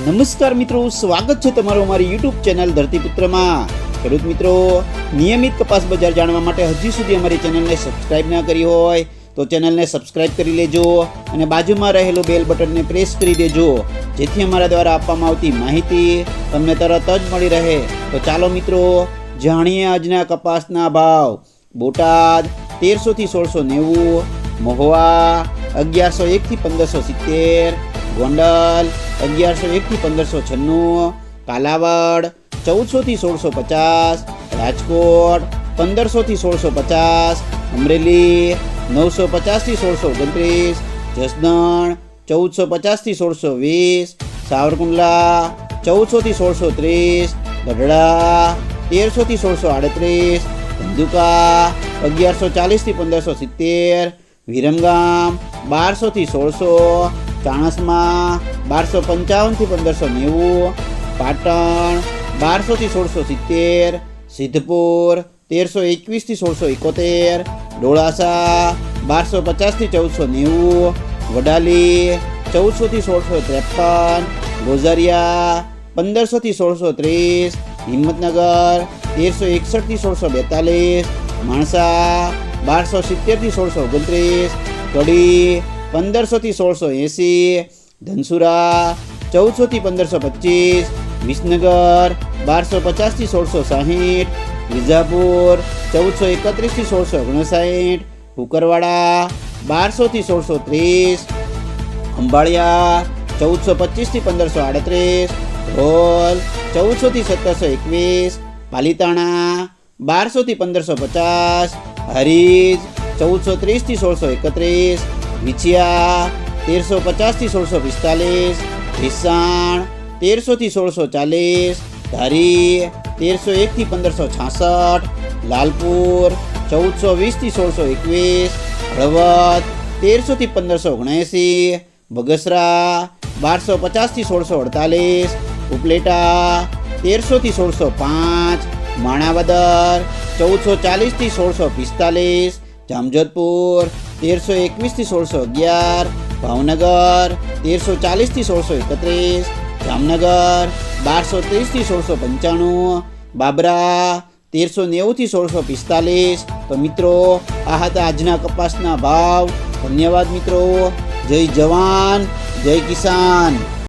નમસ્કાર મિત્રો, સ્વાગત છે તમારું અમારી યુટ્યુબ ચેનલ ધરતીપુત્રમાં. ખેડૂત મિત્રો, નિયમિત કપાસ બજાર જાણવા માટે હજી સુધી અમારી ચેનલને સબસ્ક્રાઇબ ના કરી હોય તો ચેનલને સબસ્ક્રાઇબ કરી લેજો અને બાજુમાં રહેલું બેલ બટનને પ્રેસ કરી દેજો. જેથી અમારા દ્વારા આપવામાં આવતી માહિતી તમને તરત જ મળી રહે. તો ચાલો મિત્રો, જાણીએ આજના કપાસના ભાવ. બોટાદ તેરસોથી સોળસો નેવું, મહુવા અગિયારસો એકથી પંદરસો સિત્તેર ગોંડલ, અગિયારસો એકથી પંદરસો છન્નું, કાલાવડ ચૌદસોથી સોળસો પચાસ, રાજકોટ પંદરસોથી સોળસો પચાસ, અમરેલી, નવસો પચાસથી સોળસો ઓગણત્રીસ, જસદણ, ચૌદસો પચાસથી સોળસો વીસ, સાવરકુંડલા ચૌદસોથી સોળસો ત્રીસ, ગઢડા તેરસોથી સોળસો આડત્રીસ, ધંધુકા, અગિયારસો ચાલીસથી પંદરસો સિત્તેર, વિરમગામ બારસોથી સોળસો ચાણસમાં બારસો પંચાવનથી પંદરસો નેવું, પાટણ બારસોથી સોળસો સિત્તેર, સિદ્ધપુર તેરસો એકવીસથી સોળસો એકોતેર, ડોળાસા બારસો પચાસથી ચૌદસો નેવું, વડાલી ચૌદસોથી સોળસો ત્રેપન, ગોઝરિયા પંદરસોથી સોળસો ત્રીસ, હિંમતનગર તેરસો એકસઠથી સોળસો બેતાલીસ, માણસા બારસો સિત્તેરથી સોળસો ઓગણત્રીસ, કડી પંદરસોથી સોળસો એંસી, ધનસુરા, ચૌદસોથી પંદરસો પચીસ, વિસનગર, બારસો પચાસથી સોળસો સાહીઠ, વિજાપુર, ચૌદસો એકત્રીસથી સોળસો ઓગણસાઠ કુકરવાડા, બારસોથી સોળસો ત્રીસ, અંબાળિયા, ચૌદસો પચીસથી પંદરસો આડત્રીસ, ઢોલ, ચૌદસોથી સત્તરસો એકવીસ, પાલીતાણા, બારસોથી પંદરસો પચાસ, હરીજ, ચૌદસો ત્રીસથી સોળસો એકત્રીસ વિછિયા તેરસો પચાસથી સોળસો પિસ્તાલીસ, ભીસાણ, તેરસોથી સોળસો ચાલીસ, ધારી, તેરસો એકથી પંદરસો છાસઠ, લાલપુર, ચૌદસો વીસથી સોળસો એકવીસ, હળવદ, તેરસોથી પંદરસો ઓગણએંસી, બગસરા, બારસો પચાસથી સોળસો અડતાલીસ, ઉપલેટા, તેરસોથી સોળસો પાંચ, માણાવદર, ચૌદસો ચાલીસથી સોળસો પિસ્તાલીસ, જામજોધપુર તેરસો એકવીસથી સોળસો અગિયાર, ભાવનગર, તેરસો ચાલીસથી સોળસો એકત્રીસ, જામનગર, બારસો ત્રીસથી સોળસો પંચાણું, બાબરા, તેરસો નેવુંથી સોળસો પિસ્તાલીસ. તો મિત્રો, આ હતા આજના કપાસના ભાવ. ધન્યવાદ મિત્રો. જય જવાન, જય કિસાન.